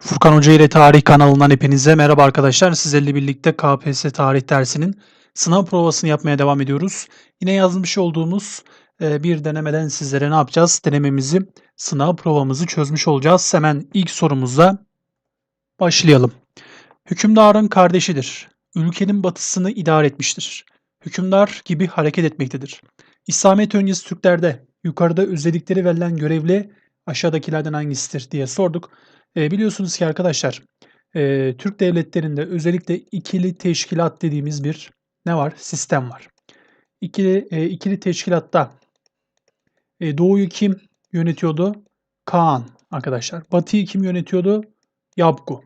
Furkan Hoca ile Tarih kanalından hepinize merhaba arkadaşlar. Sizlerle birlikte KPSS tarih dersinin sınav provasını yapmaya devam ediyoruz. Yine yazmış olduğumuz e, bir denemeden sizlere ne yapacağız? Denememizi, sınav provamızı çözmüş olacağız. Hemen ilk sorumuzla başlayalım. Hükümdarın kardeşidir. Ülkenin batısını idare etmiştir. Hükümdar gibi hareket etmektedir. İslamiyet öncesi Türklerde yukarıda özellikleri verilen görevli aşağıdakilerden hangisidir diye sorduk. E, biliyorsunuz ki arkadaşlar e, Türk devletlerinde özellikle ikili teşkilat dediğimiz bir ne var? Sistem var. İkili, e, ikili teşkilatta e, Doğu'yu kim yönetiyordu? Kaan arkadaşlar. Batı'yı kim yönetiyordu? Yapgu.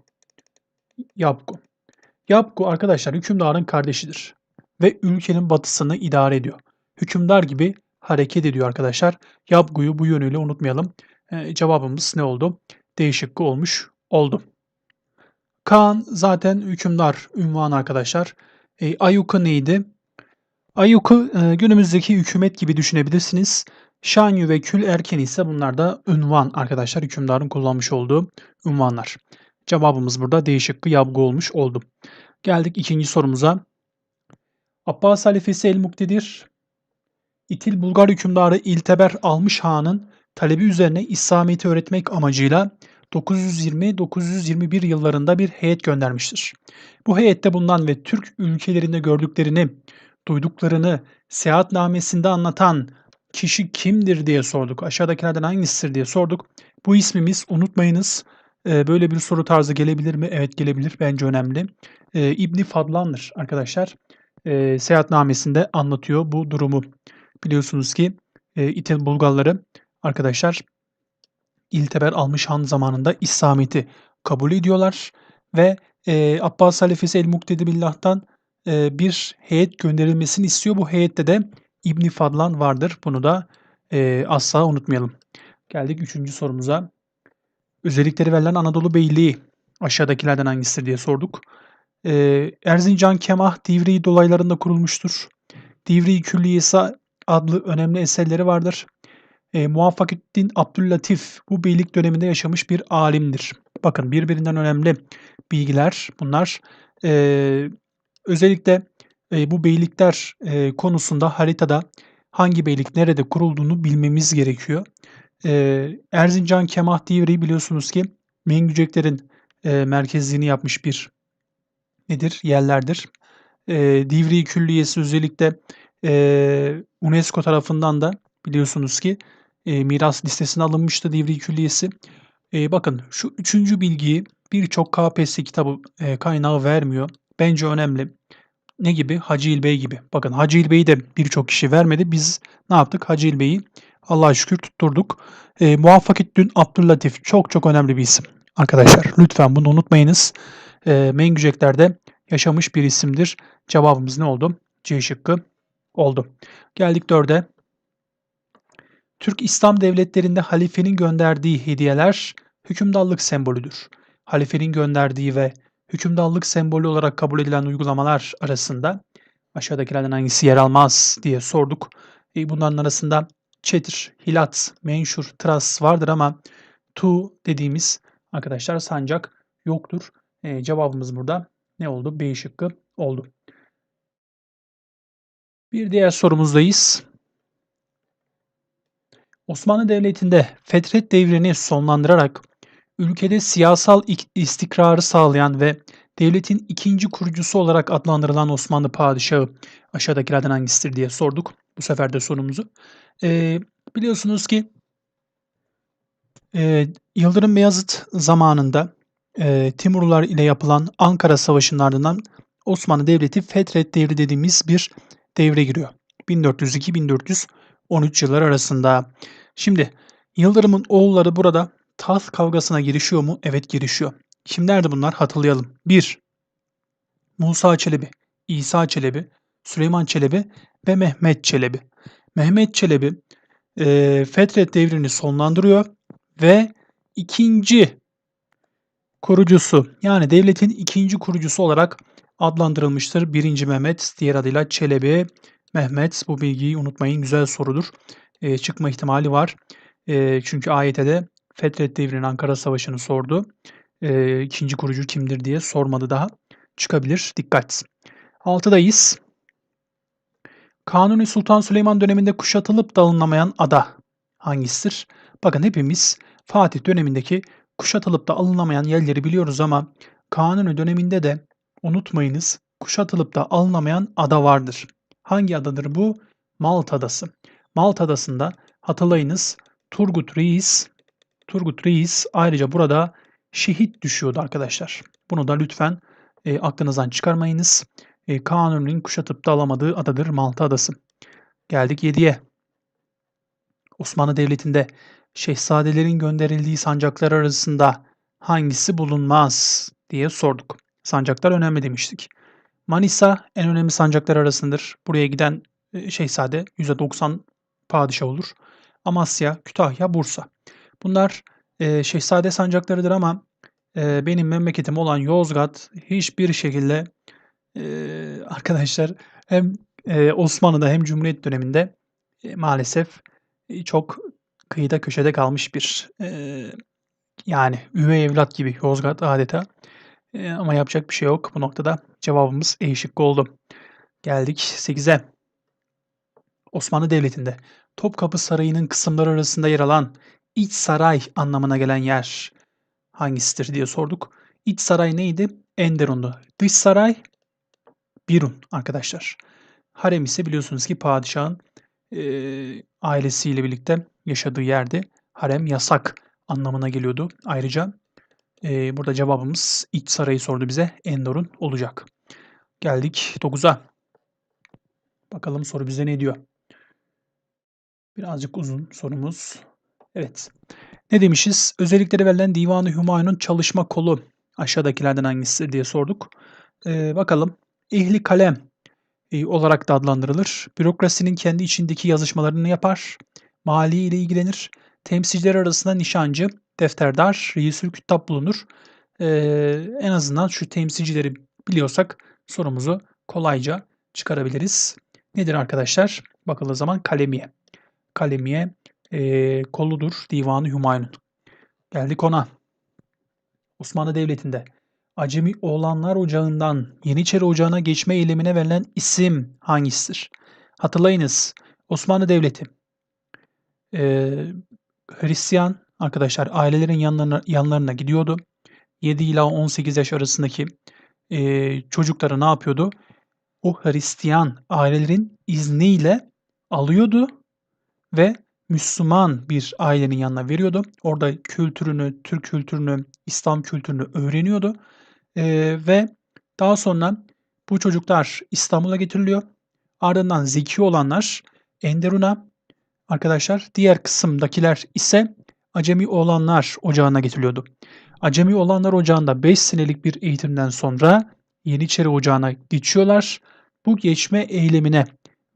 Yapgu. Yapgu arkadaşlar hükümdarın kardeşidir ve ülkenin batısını idare ediyor. Hükümdar gibi hareket ediyor arkadaşlar. Yapgu'yu bu yönüyle unutmayalım. E, cevabımız ne oldu? D olmuş oldu. Kaan zaten hükümdar ünvan arkadaşlar. E, Ayuka neydi? Ayuku e, günümüzdeki hükümet gibi düşünebilirsiniz. Şanyu ve Kül Erken ise bunlar da ünvan arkadaşlar. Hükümdarın kullanmış olduğu ünvanlar. Cevabımız burada D şıkkı yabgu olmuş oldu. Geldik ikinci sorumuza. Abbas halifesi El Muktedir, İtil Bulgar hükümdarı İlteber Almış Han'ın talebi üzerine İslamiyet'i öğretmek amacıyla 920-921 yıllarında bir heyet göndermiştir. Bu heyette bulunan ve Türk ülkelerinde gördüklerini, duyduklarını seyahatnamesinde anlatan kişi kimdir diye sorduk. Aşağıdakilerden hangisidir diye sorduk. Bu ismimiz unutmayınız. Ee, böyle bir soru tarzı gelebilir mi? Evet gelebilir. Bence önemli. Ee, İbni Fadlan'dır arkadaşlar. Ee, seyahatnamesinde anlatıyor bu durumu. Biliyorsunuz ki e, İtil Bulgarları arkadaşlar İlteber almış han zamanında İslamiyet'i kabul ediyorlar ve e, Abbas halifesi El-Muktedi Billah'tan e, bir heyet gönderilmesini istiyor. Bu heyette de İbni Fadlan vardır. Bunu da e, asla unutmayalım. Geldik üçüncü sorumuza. Özellikleri verilen Anadolu Beyliği aşağıdakilerden hangisidir diye sorduk. E, Erzincan Kemah Divri dolaylarında kurulmuştur. Divri Külliyesi adlı önemli eserleri vardır. E, Muvaffakettin Abdüllatif bu beylik döneminde yaşamış bir alimdir. Bakın birbirinden önemli bilgiler bunlar. E, özellikle e, bu beylikler e, konusunda haritada hangi beylik nerede kurulduğunu bilmemiz gerekiyor. E, Erzincan Kemah Divri biliyorsunuz ki Mengüceklerin e, merkezliğini yapmış bir nedir? Yerlerdir. E, Divri Külliyesi özellikle e, UNESCO tarafından da biliyorsunuz ki e, miras listesine alınmıştı Divri Külliyesi. E, bakın şu üçüncü bilgiyi birçok KPSS kitabı e, kaynağı vermiyor. Bence önemli. Ne gibi? Hacı İlbey gibi. Bakın Hacı İlbey'i de birçok kişi vermedi. Biz ne yaptık? Hacı İlbey'i Allah'a şükür tutturduk. E, Muvaffakettin Abdüllatif çok çok önemli bir isim. Arkadaşlar lütfen bunu unutmayınız. E, Mengücekler'de yaşamış bir isimdir. Cevabımız ne oldu? C şıkkı oldu. Geldik dörde. Türk İslam devletlerinde halifenin gönderdiği hediyeler hükümdarlık sembolüdür. Halifenin gönderdiği ve hükümdarlık sembolü olarak kabul edilen uygulamalar arasında aşağıdakilerden hangisi yer almaz diye sorduk. E, bunların arasında çetir, hilat, menşur, tras vardır ama tu dediğimiz arkadaşlar sancak yoktur. E, cevabımız burada ne oldu? B şıkkı oldu. Bir diğer sorumuzdayız. Osmanlı Devleti'nde Fetret devrini sonlandırarak ülkede siyasal istikrarı sağlayan ve devletin ikinci kurucusu olarak adlandırılan Osmanlı padişahı aşağıdakilerden hangisidir diye sorduk bu sefer de sorumuzu. Ee, biliyorsunuz ki e, Yıldırım Beyazıt zamanında e, Timurlular ile yapılan Ankara Savaşı'nın ardından Osmanlı Devleti Fetret devri dediğimiz bir devre giriyor. 1402-1413 yıllar arasında. Şimdi Yıldırım'ın oğulları burada taht kavgasına girişiyor mu? Evet girişiyor. Kimlerdi bunlar? Hatırlayalım. 1. Musa Çelebi, İsa Çelebi, Süleyman Çelebi ve Mehmet Çelebi. Mehmet Çelebi e, Fetret devrini sonlandırıyor ve ikinci kurucusu yani devletin ikinci kurucusu olarak adlandırılmıştır. Birinci Mehmet diğer adıyla Çelebi Mehmet. Bu bilgiyi unutmayın güzel sorudur. E, çıkma ihtimali var. E, çünkü ayete de Fetret devrinin Ankara Savaşı'nı sordu. Eee, 2. kurucu kimdir diye sormadı daha. Çıkabilir. Dikkat. 6'dayız. Kanuni Sultan Süleyman döneminde kuşatılıp da alınamayan ada hangisidir? Bakın hepimiz Fatih dönemindeki kuşatılıp da alınamayan yerleri biliyoruz ama Kanuni döneminde de unutmayınız kuşatılıp da alınamayan ada vardır. Hangi adadır bu? Malta Adası. Malta Adası'nda hatırlayınız Turgut Reis Turgut Reis ayrıca burada şehit düşüyordu arkadaşlar. Bunu da lütfen e, aklınızdan çıkarmayınız. E, Kanuni'nin kuşatıp da alamadığı adadır Malta Adası. Geldik 7'ye. Osmanlı Devleti'nde şehzadelerin gönderildiği sancaklar arasında hangisi bulunmaz diye sorduk. Sancaklar önemli demiştik. Manisa en önemli sancaklar arasındadır. Buraya giden e, şehzade %90 padişah olur. Amasya, Kütahya, Bursa. Bunlar e, şehzade sancaklarıdır ama e, benim memleketim olan Yozgat hiçbir şekilde e, arkadaşlar hem e, Osmanlı'da hem Cumhuriyet döneminde e, maalesef e, çok kıyıda köşede kalmış bir e, yani üvey evlat gibi Yozgat adeta. E, ama yapacak bir şey yok. Bu noktada cevabımız E şıkkı oldu. Geldik 8'e. Osmanlı Devleti'nde Topkapı Sarayı'nın kısımları arasında yer alan iç saray anlamına gelen yer hangisidir diye sorduk. İç saray neydi? Enderun'du. Dış saray Birun arkadaşlar. Harem ise biliyorsunuz ki padişahın e, ailesiyle birlikte yaşadığı yerde harem yasak anlamına geliyordu. Ayrıca e, burada cevabımız iç sarayı sordu bize. Endor'un olacak. Geldik 9'a. Bakalım soru bize ne diyor? Birazcık uzun sorumuz. Evet. Ne demişiz? Özellikleri verilen Divan-ı Hümayun'un çalışma kolu aşağıdakilerden hangisi diye sorduk. Ee, bakalım. Ehli kalem e, olarak da adlandırılır. Bürokrasinin kendi içindeki yazışmalarını yapar. Mali ile ilgilenir. Temsilciler arasında nişancı, defterdar, reisül kütap bulunur. Ee, en azından şu temsilcileri biliyorsak sorumuzu kolayca çıkarabiliriz. Nedir arkadaşlar? Bakıldığı zaman kalemiye. Kalemiye e, koludur Divanı Hümayun. Geldik ona. Osmanlı Devleti'nde Acemi Oğlanlar Ocağı'ndan Yeniçeri Ocağı'na geçme eylemine verilen isim hangisidir? Hatırlayınız Osmanlı Devleti e, Hristiyan arkadaşlar ailelerin yanlarına, yanlarına gidiyordu. 7 ila 18 yaş arasındaki e, çocukları ne yapıyordu? O Hristiyan ailelerin izniyle alıyordu ve Müslüman bir ailenin yanına veriyordu. Orada kültürünü, Türk kültürünü, İslam kültürünü öğreniyordu. Ee, ve daha sonra bu çocuklar İstanbul'a getiriliyor. Ardından zeki olanlar Enderun'a arkadaşlar diğer kısımdakiler ise Acemi olanlar ocağına getiriliyordu. Acemi olanlar ocağında 5 senelik bir eğitimden sonra Yeniçeri ocağına geçiyorlar. Bu geçme eylemine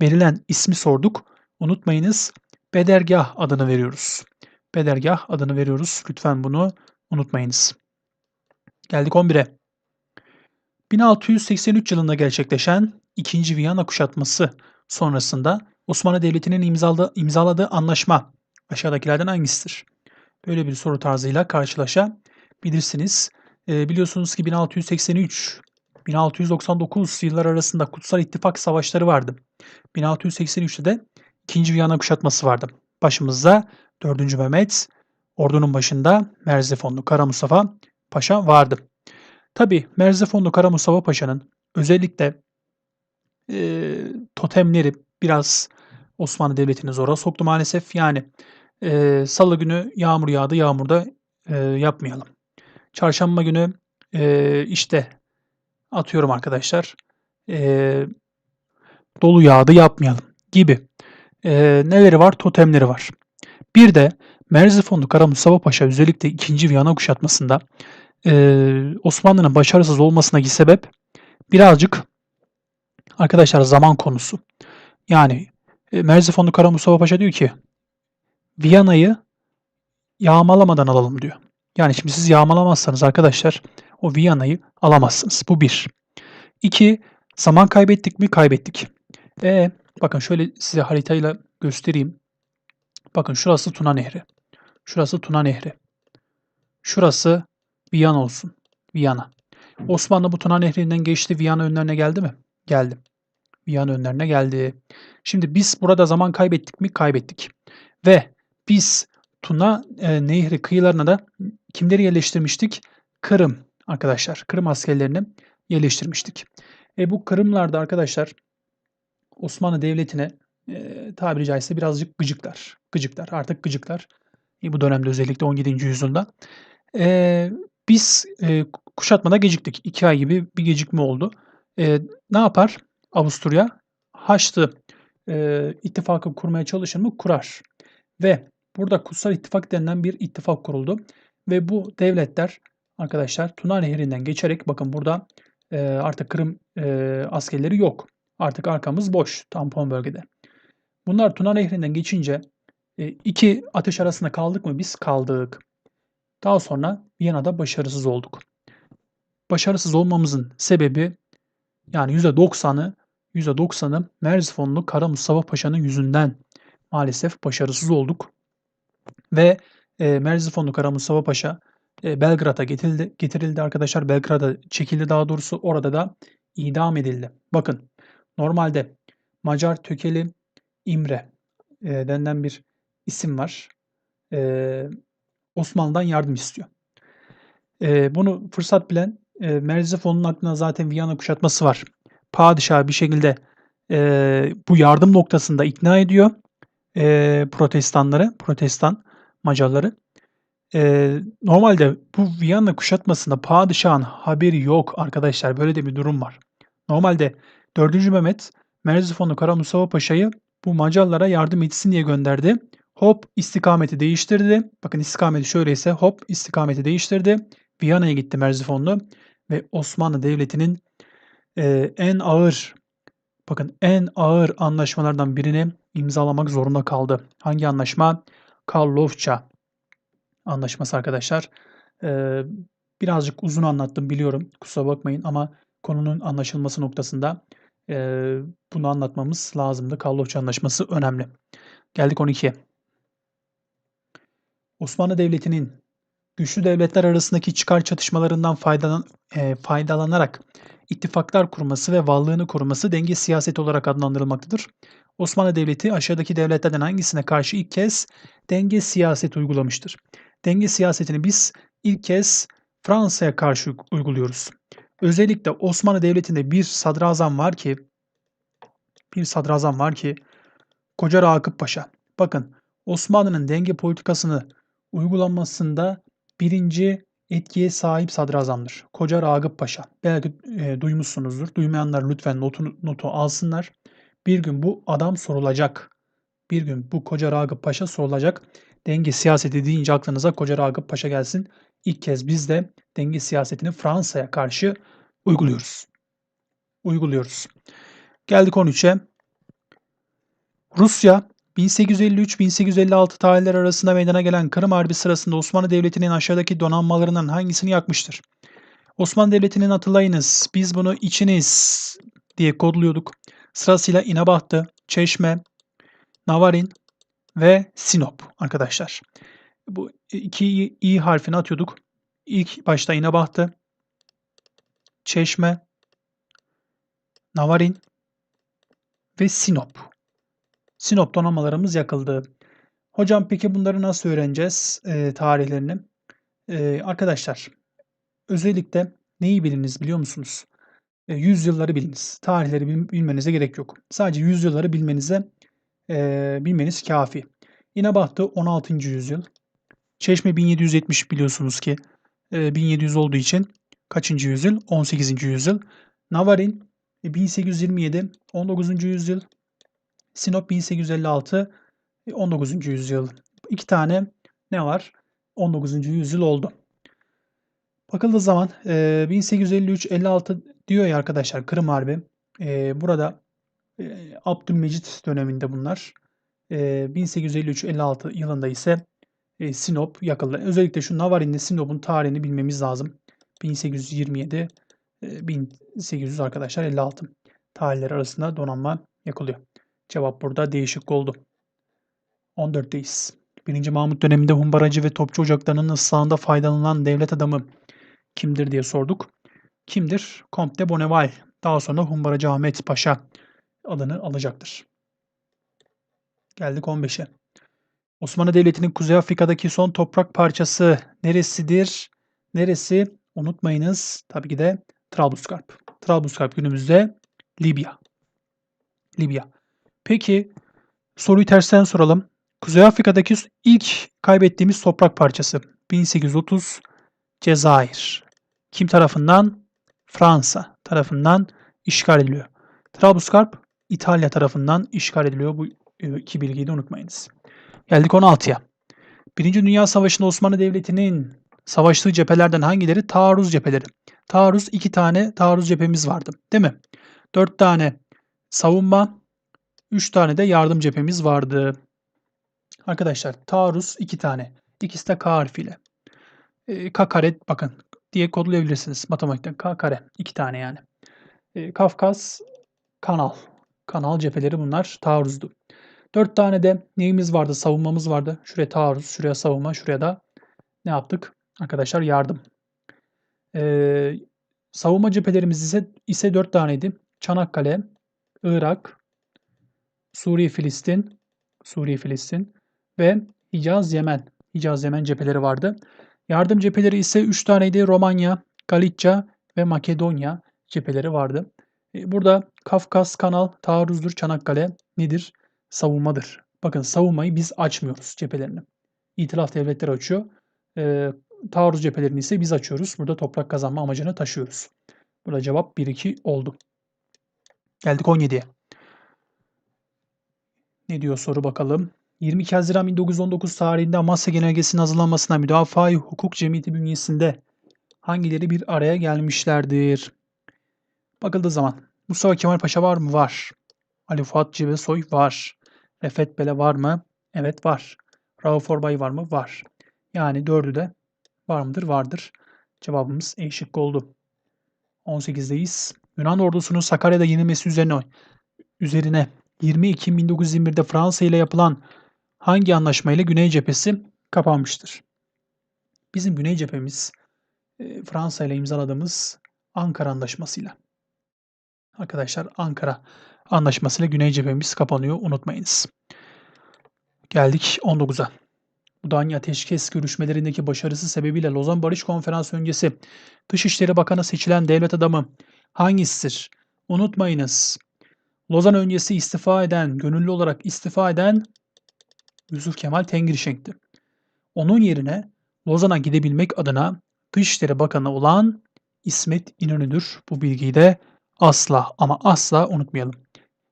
verilen ismi sorduk. Unutmayınız Bedergah adını veriyoruz. Bedergah adını veriyoruz. Lütfen bunu unutmayınız. Geldik 11'e. 1683 yılında gerçekleşen 2. Viyana kuşatması sonrasında Osmanlı Devleti'nin imzaladığı anlaşma aşağıdakilerden hangisidir? Böyle bir soru tarzıyla karşılaşabilirsiniz. E, biliyorsunuz ki 1683 1699 yıllar arasında Kutsal İttifak Savaşları vardı. 1683'te de 2. Viyana kuşatması vardı. Başımızda 4. Mehmet, ordunun başında Merzifonlu Kara Mustafa Paşa vardı. Tabi Merzifonlu Kara Mustafa Paşa'nın özellikle e, totemleri biraz Osmanlı Devleti'ni zora soktu maalesef. Yani e, salı günü yağmur yağdı, yağmurda e, yapmayalım. Çarşamba günü e, işte atıyorum arkadaşlar e, dolu yağdı yapmayalım gibi e, neleri var? Totemleri var. Bir de Merzifonlu Kara Mustafa Paşa özellikle 2. Viyana kuşatmasında e, Osmanlı'nın başarısız olmasındaki sebep birazcık arkadaşlar zaman konusu. Yani e, Merzifonlu Kara Mustafa Paşa diyor ki Viyana'yı yağmalamadan alalım diyor. Yani şimdi siz yağmalamazsanız arkadaşlar o Viyana'yı alamazsınız. Bu bir. İki, zaman kaybettik mi? Kaybettik. E Bakın şöyle size haritayla göstereyim. Bakın şurası Tuna Nehri. Şurası Tuna Nehri. Şurası Viyana olsun. Viyana. Osmanlı bu Tuna Nehri'nden geçti. Viyana önlerine geldi mi? Geldi. Viyana önlerine geldi. Şimdi biz burada zaman kaybettik mi? Kaybettik. Ve biz Tuna e, Nehri kıyılarına da kimleri yerleştirmiştik? Kırım arkadaşlar. Kırım askerlerini yerleştirmiştik. E bu Kırımlarda arkadaşlar Osmanlı Devleti'ne e, tabiri caizse birazcık gıcıklar. Gıcıklar. Artık gıcıklar. E, bu dönemde özellikle 17. yüzyılda. E, biz e, kuşatmada geciktik. 2 ay gibi bir gecikme oldu. E, ne yapar Avusturya? Haçlı e, ittifakı kurmaya çalışır mı? Kurar. Ve burada Kutsal İttifak denilen bir ittifak kuruldu. Ve bu devletler arkadaşlar Tuna Nehri'nden geçerek bakın burada e, artık Kırım e, askerleri yok. Artık arkamız boş tampon bölgede. Bunlar Tuna Nehri'nden geçince e, iki ateş arasında kaldık mı? Biz kaldık. Daha sonra Viyana'da başarısız olduk. Başarısız olmamızın sebebi yani %90'ı %90'ı Merzifonlu Kara Mustafa Paşa'nın yüzünden maalesef başarısız olduk. Ve e, Merzifonlu Kara Mustafa Paşa e, Belgrad'a getirildi, getirildi arkadaşlar. Belgrad'a çekildi daha doğrusu. Orada da idam edildi. Bakın normalde Macar Tökeli İmre e, denilen bir isim var. E, Osmanlı'dan yardım istiyor. E, bunu fırsat bilen e, Merzifon'un aklına zaten Viyana kuşatması var. Padişah bir şekilde e, bu yardım noktasında ikna ediyor e, protestanları, protestan Macarları. E, normalde bu Viyana kuşatmasında padişahın haberi yok arkadaşlar. Böyle de bir durum var. Normalde 4. Mehmet Merzifonlu Kara Mustafa Paşa'yı bu Macarlara yardım etsin diye gönderdi. Hop istikameti değiştirdi. Bakın istikameti şöyleyse hop istikameti değiştirdi. Viyana'ya gitti Merzifonlu ve Osmanlı Devleti'nin e, en ağır bakın en ağır anlaşmalardan birini imzalamak zorunda kaldı. Hangi anlaşma? Karlofça anlaşması arkadaşlar. E, birazcık uzun anlattım biliyorum. Kusura bakmayın ama konunun anlaşılması noktasında e, bunu anlatmamız lazımdı. Karlofça anlaşması önemli. Geldik 12'ye. Osmanlı Devleti'nin güçlü devletler arasındaki çıkar çatışmalarından faydalan, e, faydalanarak ittifaklar kurması ve varlığını koruması denge siyaseti olarak adlandırılmaktadır. Osmanlı Devleti aşağıdaki devletlerden hangisine karşı ilk kez denge siyaseti uygulamıştır? Denge siyasetini biz ilk kez Fransa'ya karşı uyguluyoruz. Özellikle Osmanlı Devleti'nde bir sadrazam var ki bir sadrazam var ki Koca Rakıp Paşa. Bakın Osmanlı'nın denge politikasını uygulanmasında birinci etkiye sahip sadrazamdır. Koca Ragıp Paşa. Belki e, duymuşsunuzdur. Duymayanlar lütfen notu, notu alsınlar. Bir gün bu adam sorulacak. Bir gün bu Koca Ragıp Paşa sorulacak. Denge siyaseti deyince aklınıza Koca Ragıp Paşa gelsin. İlk kez biz de denge siyasetini Fransa'ya karşı uyguluyoruz. Uyguluyoruz. Geldik 13'e. Rusya 1853-1856 tarihleri arasında meydana gelen Kırım Harbi sırasında Osmanlı Devleti'nin aşağıdaki donanmalarından hangisini yakmıştır? Osmanlı Devleti'nin hatırlayınız biz bunu içiniz diye kodluyorduk. Sırasıyla İnebahtı, Çeşme, Navarin ve Sinop arkadaşlar. Bu iki i harfini atıyorduk. İlk başta İnebahtı, Çeşme, Navarin ve Sinop. Sinop donanmalarımız yakıldı. Hocam peki bunları nasıl öğreneceğiz e, tarihlerini? E, arkadaşlar özellikle neyi biliniz biliyor musunuz? E, yüzyılları biliniz. Tarihleri bil, bilmenize gerek yok. Sadece yüzyılları bilmenize e, bilmeniz kafi. İnebahtı 16. yüzyıl. Çeşme 1770 biliyorsunuz ki e, 1700 olduğu için kaçıncı yüzyıl? 18. yüzyıl. Navarin 1827 19. yüzyıl. Sinop 1856 19. yüzyıl. İki tane ne var? 19. yüzyıl oldu. Bakıldığı zaman e, 1853-56 diyor ya arkadaşlar Kırım Harbi. E, burada e, Abdülmecit döneminde bunlar. E, 1853-56 yılında ise e, Sinop yakıldı. Özellikle şu Navarin'de Sinop'un tarihini bilmemiz lazım. 1827 e, 1800 arkadaşlar 56 tarihleri arasında donanma yakılıyor. Cevap burada değişik oldu. 14'teyiz. 1. Mahmut döneminde humbaracı ve topçu ocaklarının ıslahında faydalanan devlet adamı kimdir diye sorduk. Kimdir? Comte de Bonneval. Daha sonra Humbaracı Ahmet Paşa adını alacaktır. Geldik 15'e. Osmanlı Devleti'nin Kuzey Afrika'daki son toprak parçası neresidir? Neresi? Unutmayınız tabii ki de Trablusgarp. Trablusgarp günümüzde Libya. Libya. Peki soruyu tersten soralım. Kuzey Afrika'daki ilk kaybettiğimiz toprak parçası 1830 Cezayir. Kim tarafından? Fransa tarafından işgal ediliyor. Trablusgarp İtalya tarafından işgal ediliyor. Bu e, iki bilgiyi de unutmayınız. Geldik 16'ya. Birinci Dünya Savaşı'nda Osmanlı Devleti'nin savaştığı cephelerden hangileri? Taarruz cepheleri. Taarruz iki tane taarruz cephemiz vardı. Değil mi? Dört tane savunma, üç tane de yardım cephemiz vardı. Arkadaşlar taarruz iki tane. İkisi de K harfiyle. E, K kare bakın diye kodlayabilirsiniz matematikten. K kare. iki tane yani. E, Kafkas kanal. Kanal cepheleri bunlar taarruzdu. Dört tane de neyimiz vardı? Savunmamız vardı. Şuraya taarruz, şuraya savunma, şuraya da ne yaptık? Arkadaşlar yardım. Ee, savunma cephelerimiz ise, ise dört taneydi. Çanakkale, Irak, Suriye, Filistin, Suriye, Filistin ve Hicaz, Yemen. Hicaz, Yemen cepheleri vardı. Yardım cepheleri ise üç taneydi. Romanya, Galicia ve Makedonya cepheleri vardı. Ee, burada Kafkas, Kanal, taarruzdur, Çanakkale nedir? savunmadır. Bakın savunmayı biz açmıyoruz cephelerini. İtilaf devletleri açıyor. E, taarruz cephelerini ise biz açıyoruz. Burada toprak kazanma amacını taşıyoruz. Burada cevap 1-2 oldu. Geldik 17'ye. Ne diyor soru bakalım. 22 Haziran 1919 tarihinde Amasya Genelgesi'nin hazırlanmasına müdafaa hukuk cemiyeti bünyesinde hangileri bir araya gelmişlerdir? Bakıldığı zaman Mustafa Kemal Paşa var mı? Var. Ali Fuat Cibesoy var. Refet Bele var mı? Evet var. Rauf Orbay var mı? Var. Yani dördü de var mıdır? Vardır. Cevabımız E şıkkı oldu. 18'deyiz. Yunan ordusunun Sakarya'da yenilmesi üzerine üzerine 20 Ekim 1921'de Fransa ile yapılan hangi anlaşmayla Güney cephesi kapanmıştır? Bizim Güney cephemiz e, Fransa ile imzaladığımız Ankara Anlaşması'yla. Arkadaşlar Ankara Anlaşmasıyla Güney cephemiz kapanıyor unutmayınız. Geldik 19'a. Mudanya ateşkes görüşmelerindeki başarısı sebebiyle Lozan Barış Konferansı öncesi Dışişleri Bakanı seçilen devlet adamı hangisidir? Unutmayınız. Lozan öncesi istifa eden, gönüllü olarak istifa eden Yusuf Kemal Tengirşenk'ti. Onun yerine Lozan'a gidebilmek adına Dışişleri Bakanı olan İsmet İnönü'dür. Bu bilgiyi de asla ama asla unutmayalım.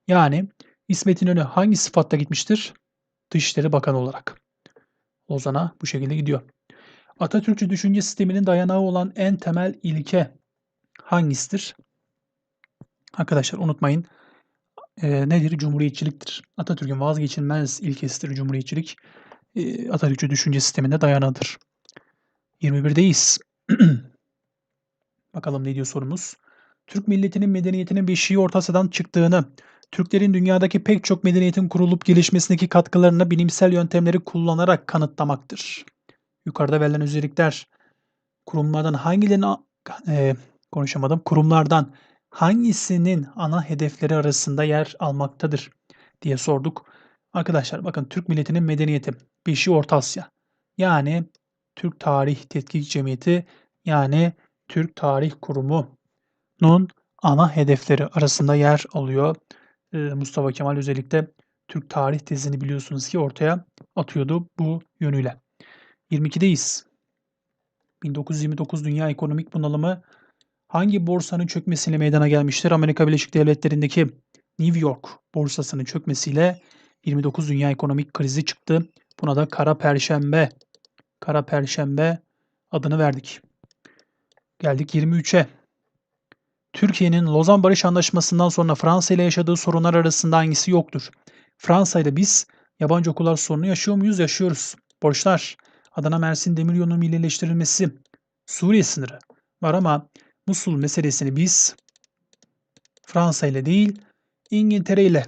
Yani İsmet İnönü hangi sıfatta gitmiştir? Dışişleri Bakanı olarak. Lozan'a bu şekilde gidiyor. Atatürkçü düşünce sisteminin dayanağı olan en temel ilke hangisidir? Arkadaşlar unutmayın. E, nedir? Cumhuriyetçiliktir. Atatürk'ün vazgeçilmez ilkesidir cumhuriyetçilik. E, Atatürkçü düşünce sisteminde dayanağıdır. 21'deyiz. Bakalım ne diyor sorumuz. Türk milletinin medeniyetinin beşiği Orta Asya'dan çıktığını, Türklerin dünyadaki pek çok medeniyetin kurulup gelişmesindeki katkılarını bilimsel yöntemleri kullanarak kanıtlamaktır. Yukarıda verilen özellikler kurumlardan hangilerinin e, konuşamadım kurumlardan hangisinin ana hedefleri arasında yer almaktadır diye sorduk. Arkadaşlar bakın Türk milletinin medeniyeti beşiği Orta Asya. Yani Türk Tarih Tetkik Cemiyeti yani Türk Tarih Kurumu'nun ana hedefleri arasında yer alıyor. Mustafa Kemal özellikle Türk tarih tezini biliyorsunuz ki ortaya atıyordu bu yönüyle. 22'deyiz. 1929 Dünya Ekonomik Bunalımı hangi borsanın çökmesiyle meydana gelmiştir? Amerika Birleşik Devletleri'ndeki New York borsasının çökmesiyle 29 Dünya Ekonomik Krizi çıktı. Buna da Kara Perşembe, Kara Perşembe adını verdik. Geldik 23'e. Türkiye'nin Lozan Barış Anlaşması'ndan sonra Fransa ile yaşadığı sorunlar arasında hangisi yoktur? Fransa ile biz yabancı okullar sorunu yaşıyor muyuz? Yaşıyoruz. Borçlar, Adana Mersin Demiryolu'nun millileştirilmesi, Suriye sınırı var ama Musul meselesini biz Fransa ile değil İngiltere ile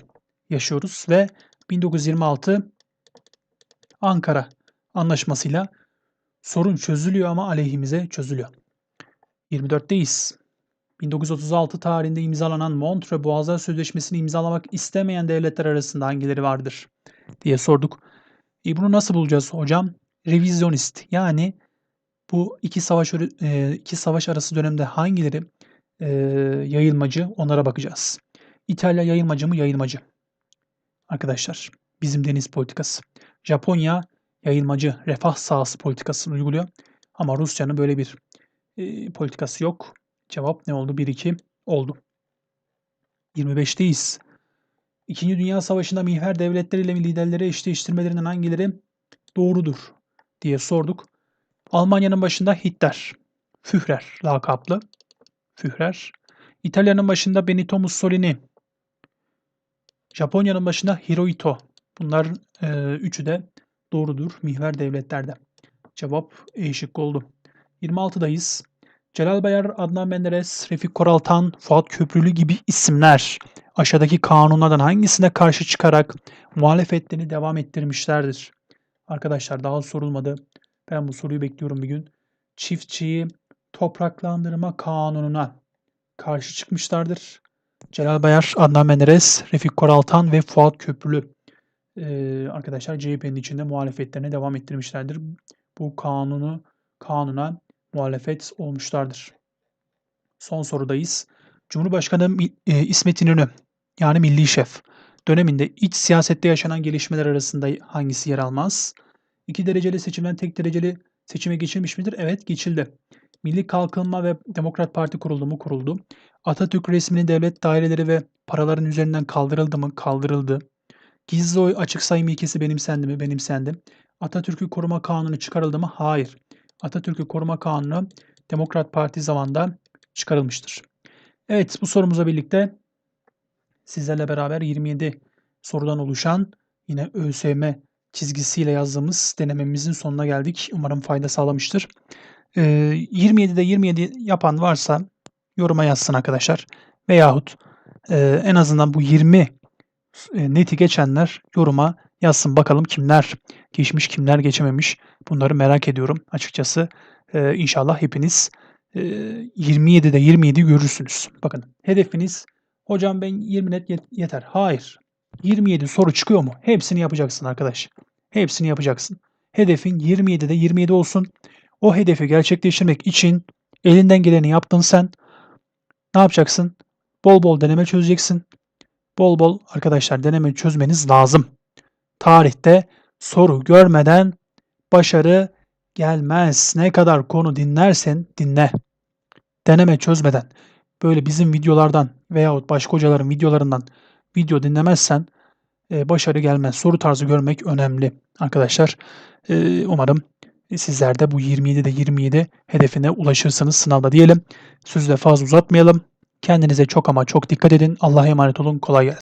yaşıyoruz ve 1926 Ankara anlaşmasıyla sorun çözülüyor ama aleyhimize çözülüyor. 24'teyiz. 1936 tarihinde imzalanan Montreux Boğazlar Sözleşmesi'ni imzalamak istemeyen devletler arasında hangileri vardır diye sorduk. E bunu nasıl bulacağız hocam? Revizyonist yani bu iki savaş e, iki savaş arası dönemde hangileri e, yayılmacı onlara bakacağız. İtalya yayılmacı mı yayılmacı? Arkadaşlar bizim deniz politikası. Japonya yayılmacı refah sahası politikasını uyguluyor. Ama Rusya'nın böyle bir e, politikası yok. Cevap ne oldu? 1-2 oldu. 25'teyiz. İkinci Dünya Savaşı'nda mihver devletleriyle liderleri eşleştirmelerinden hangileri doğrudur diye sorduk. Almanya'nın başında Hitler, Führer lakaplı. Führer. İtalya'nın başında Benito Mussolini. Japonya'nın başında Hirohito. Bunlar e, üçü de doğrudur mihver devletlerde. Cevap E şıkkı oldu. 26'dayız. Celal Bayar, Adnan Menderes, Refik Koraltan, Fuat Köprülü gibi isimler aşağıdaki kanunlardan hangisine karşı çıkarak muhalefetlerini devam ettirmişlerdir? Arkadaşlar daha sorulmadı. Ben bu soruyu bekliyorum bir gün. Çiftçiyi topraklandırma kanununa karşı çıkmışlardır. Celal Bayar, Adnan Menderes, Refik Koraltan ve Fuat Köprülü ee, arkadaşlar CHP'nin içinde muhalefetlerine devam ettirmişlerdir. Bu kanunu kanuna muhalefet olmuşlardır. Son sorudayız. Cumhurbaşkanı e, İsmet İnönü yani Milli Şef döneminde iç siyasette yaşanan gelişmeler arasında hangisi yer almaz? İki dereceli seçimden tek dereceli seçime geçilmiş midir? Evet geçildi. Milli Kalkınma ve Demokrat Parti kuruldu mu? Kuruldu. Atatürk resminin devlet daireleri ve paraların üzerinden kaldırıldı mı? Kaldırıldı. Gizli oy açık sayım ilkesi benimsendi mi? Benimsendi. Atatürk'ü koruma kanunu çıkarıldı mı? Hayır. Atatürk'ü koruma kanunu Demokrat Parti zamanında çıkarılmıştır. Evet bu sorumuzla birlikte sizlerle beraber 27 sorudan oluşan yine ÖSYM çizgisiyle yazdığımız denememizin sonuna geldik. Umarım fayda sağlamıştır. Ee, 27'de 27 yapan varsa yoruma yazsın arkadaşlar. Veyahut e, en azından bu 20 e, neti geçenler yoruma yazsın bakalım kimler geçmiş kimler geçememiş. Bunları merak ediyorum açıkçası. Ee, inşallah hepiniz e, 27'de 27 görürsünüz. Bakın hedefiniz hocam ben 20 net yet- yeter. Hayır. 27 soru çıkıyor mu? Hepsini yapacaksın arkadaş. Hepsini yapacaksın. Hedefin 27'de 27 olsun. O hedefi gerçekleştirmek için elinden geleni yaptın sen. Ne yapacaksın? Bol bol deneme çözeceksin. Bol bol arkadaşlar deneme çözmeniz lazım. Tarihte soru görmeden başarı gelmez. Ne kadar konu dinlersen dinle. Deneme çözmeden böyle bizim videolardan veyahut başka hocaların videolarından video dinlemezsen e, başarı gelmez. Soru tarzı görmek önemli arkadaşlar. E, umarım sizler de bu 27'de 27 hedefine ulaşırsınız sınavda diyelim. Sözü de fazla uzatmayalım. Kendinize çok ama çok dikkat edin. Allah'a emanet olun. Kolay gelsin.